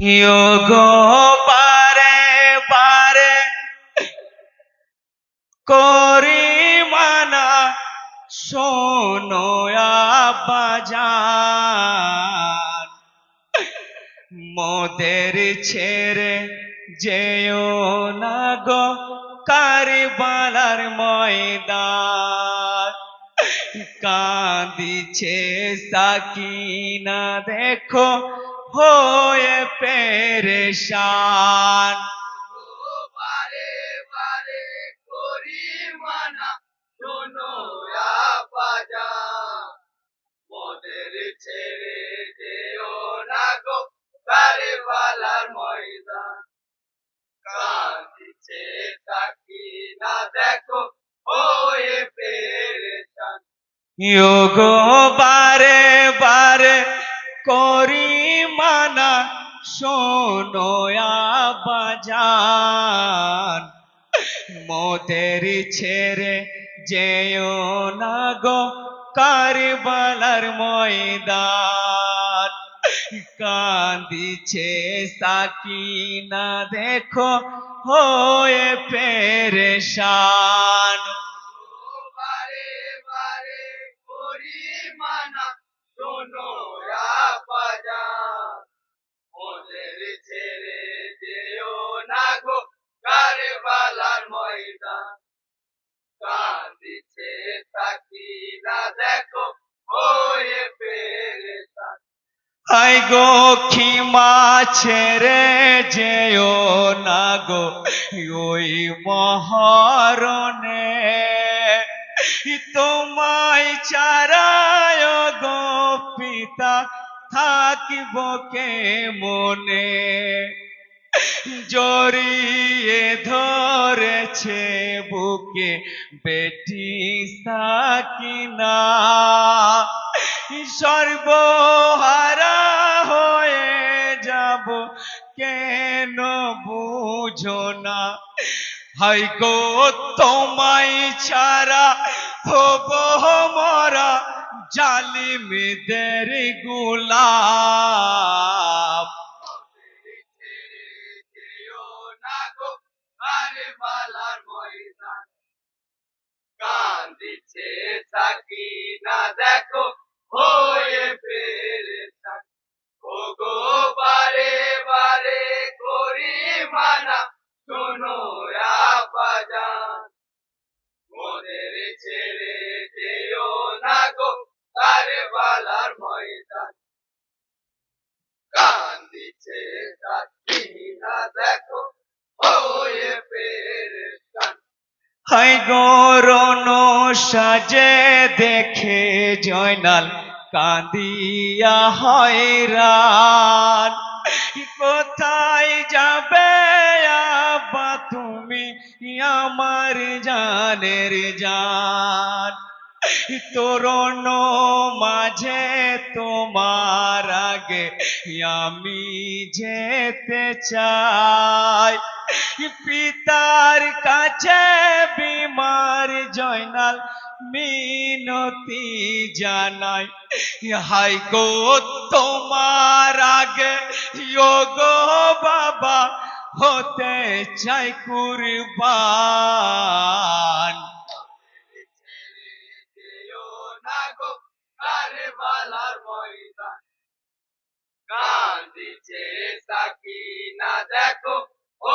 গো পারে পারে। করি মানা শোনো বাজান মোদের ছেড়ে যেও না গো কারবালার ময়দান। কাঁদিছে সাকিনা, দেখো হয়ে পেরেশান বারে বারে করি মানা শোনো বাজা। মোদের ছেড়ে যেও না গো কারে বালার ময়দান। কাঁদিছে তাকি না দেখো ওয়ে পেরেশান। গো বারে বারে শোনো বাজান। মোদের ছেড়ে যেও না গো কারবালার ময়দান। কান্দিছে সাকিনা দেখো হয়ে পেরেশান বারে বারে করি মানা শোনো বাজা মোদের ছেড়ে যেও না গো কারে বালার ময়দান কাঁদিছে তাকি আই গো খিমা ছেড়ে না গো, ওই মহারণে। তোমায় চারায় গো পিতা, থাকিব কে মনে? জড়িয়ে ধরেছে বুকে বেটি সাকিনা। সর্বহারা হয়ে যাব কেন বুঝো না? হাই গো, তোমায় ছাড়া হব মরা জালিমদের গুলাম যেও না গো কারে বালার ময়দান তাকি না দেখো, হয়ে পেরেছান ও গো বারে বারে করি মানা, শোনো বাজান মোদের ছেড়ে যেও না গো কারে বালার ময়দান কান্দিছে তাকি না দেখো হয়ে পেরেছান হাই গরণ সাজে দেখে জয়নাল কাঁদিয়া হয়রান। কোথায় যাবে আব্বা তুমি? আমার জানের জান। তরুণ মাঝে তোমার আগে আমি যেতে চাই। পিতার কাছে বিমার জয়নাল মিনতি জানাই হাই গো তোমার আগে গো বাবা হতে চাই কুরবান দেখো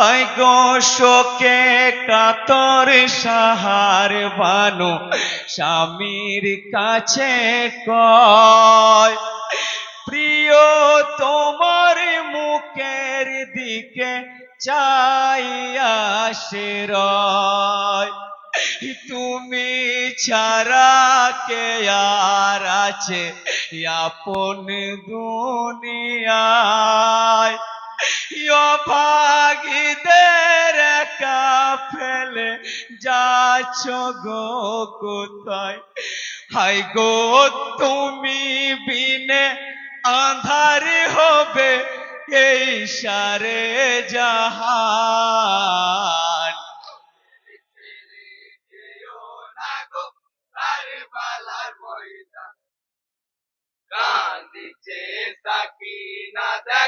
হাই গো শোকে কাতর সাহার বানু, স্বামীর কাছে কয়, প্রিয় তোমার মুখের দিকে চাইয়া সে রয়, তুমি ছাড়া কে আর আছে, আপন দুনিয়ায়? অভাগীদের একা ফেলে যাচ্ছ গো কোথায়? হাই গো, তুমি বিনে আধার হবে এই সারে জাহান। যেও না গো কারবালার ময়দান কান্দিছে সাকিনা দেখো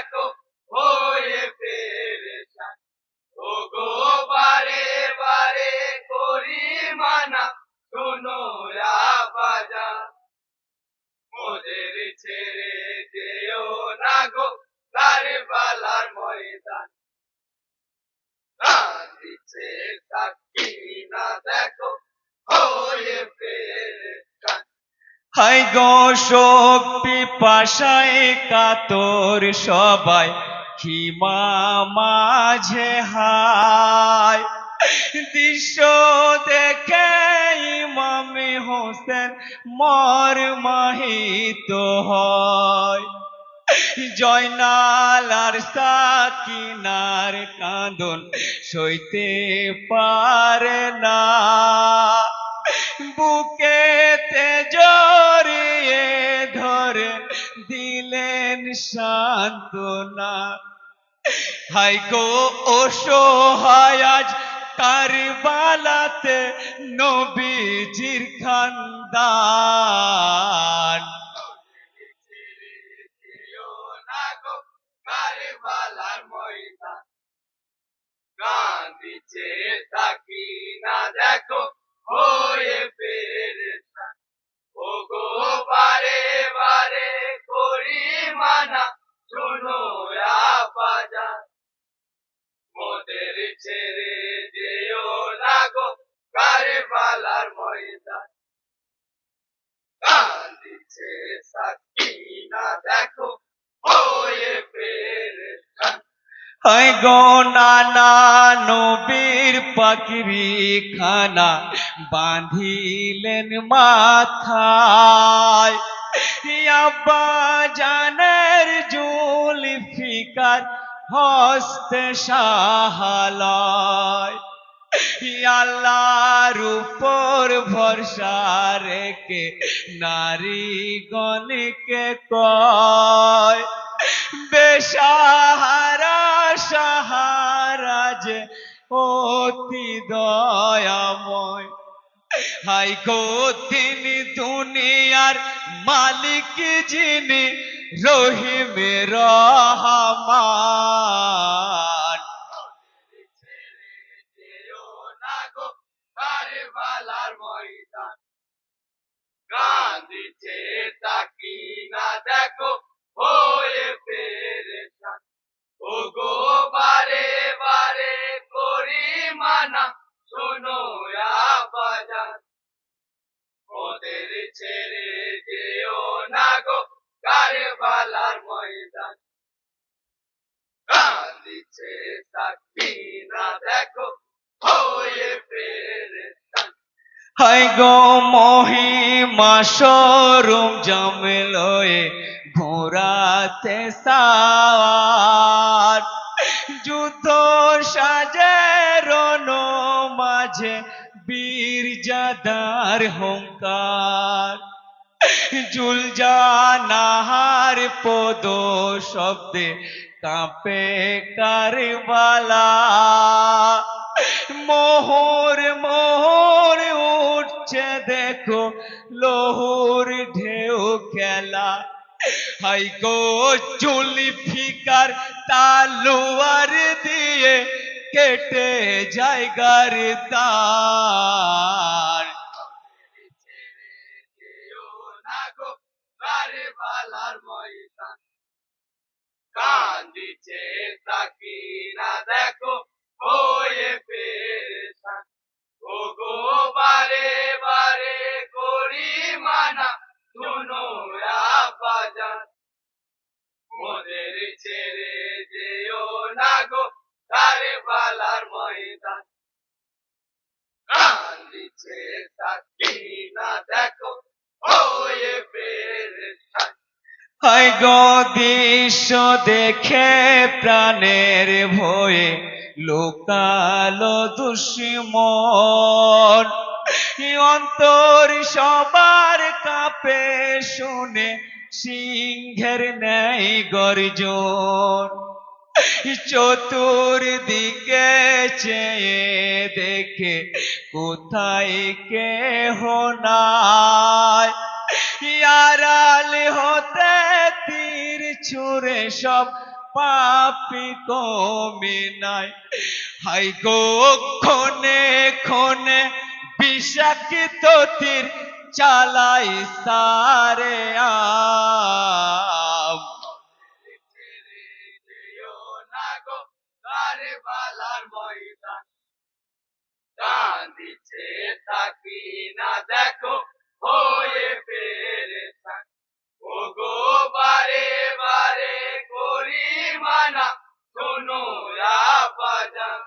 ছেড়ে যেও না গো কারবালার ময়দান। কান্দিছে সাকিনা দেখো, হয়ে হাই গো শক্তি পাশায় কাতর সবাই, হিমা মাঝে হায়। দৃশ্য দেখে ইমামে হোসেন মর মাহিত হয়। জয়নাল আর সাকিনার কাঁদন সইতে পারে না। বুকেতে জড়িয়ে ধরে দিলেন সান্ত্বনা। হাই গো অসহায়, আজ কারবালাতে নবীজির খানদান হয়ে পেরেছান ও বারে বারে করি মানা শোনো বাজা মোদের ছেড়ে কারবালার ময়দান। কান্দিছে সাকিনা, দেখো, হয়ে পেরেছান হাই গো নানা নবীর পাকরি খানা বাঁধিলেন আব্বা জানের জুল ফিকার হস্তে সাহালয় আল্লাহর উপর ভরসা রেখে নারী গণকে কয়? বেসাহারা সাহারা যে অতি দয়াময়। হাই গো তিনি দুনিয়ার মালিক যিনি রহিমে রহমান যেও না গো কারবালার ময়দান কান্দিছে সাকিনা দেখো হয়ে পেরেছান ও গো বারে বারে করি মানা শোনো বাজার ওদের ছেড়ে যেও না গো, কারবালার ময়দান। কান্দিছে সাকিনা, দেখো, হয়ে পেরেছান হাই গো মহিমা সরুম জমলয়ে ঘোরাতে সার। যুদ্ধ সাজে রণ মাঝে বীর জাদার হংকার। জুলজানাহার পদ শব্দে কাঁপে কারবালা। মোহর মোহর উঠছে দেখো লোহর ঢেউ খেলা। হাই গো চুলি ফিকার তালুয়ার দিয়ে কেটে জায়গার তার। যেও না গো কারবালার ময়দান কান্দিছে দেখো হয়ে হয়ে গো দৃশ্য দেখে প্রাণের ভয়ে লোকালো দুশ্মন। অন্তর সবার কাপে শুনে সিংহের ন্যায় গর্জন। চতুর্দিকে চেয়ে দেখে কোথায় কেহ নাই। ইয়ারাল হতে ছুঁড়ে সব পাপি কমে নাই। হাই গো, ক্ষণে ক্ষণে বিষাক্ত তীর চালাই সারে আম। ময়দান কান্দিছে থাকি না দেখো হয়ে পেরেছান ও গো বারে বারে করি মানা শোনো আপাজান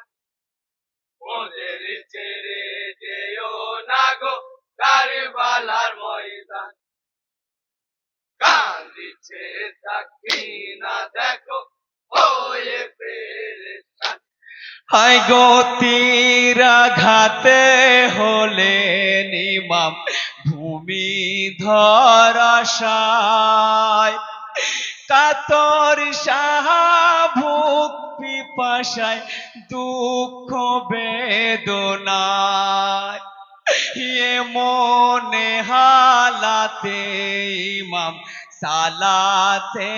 ওদের ছেড়ে যেও না গো কারবালার ময়দান কান্দিছে থাকি না দেখো হয়ে পেরেছান হাই গো তীরাঘাতে হলে নিমাম ভূমি ধরাশায়। কাতর সাহা ভুক পিপাসায় দুঃখ বেদনায়। মনে হালাতে ইমাম সালাতে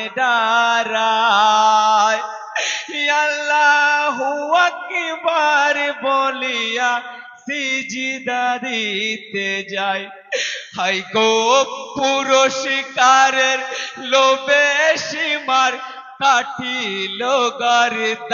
আকবার বলিয়া সিজদা দিতে যায়। হাই গো পুরস্কারের লোভে সীমার কাটিল গরদান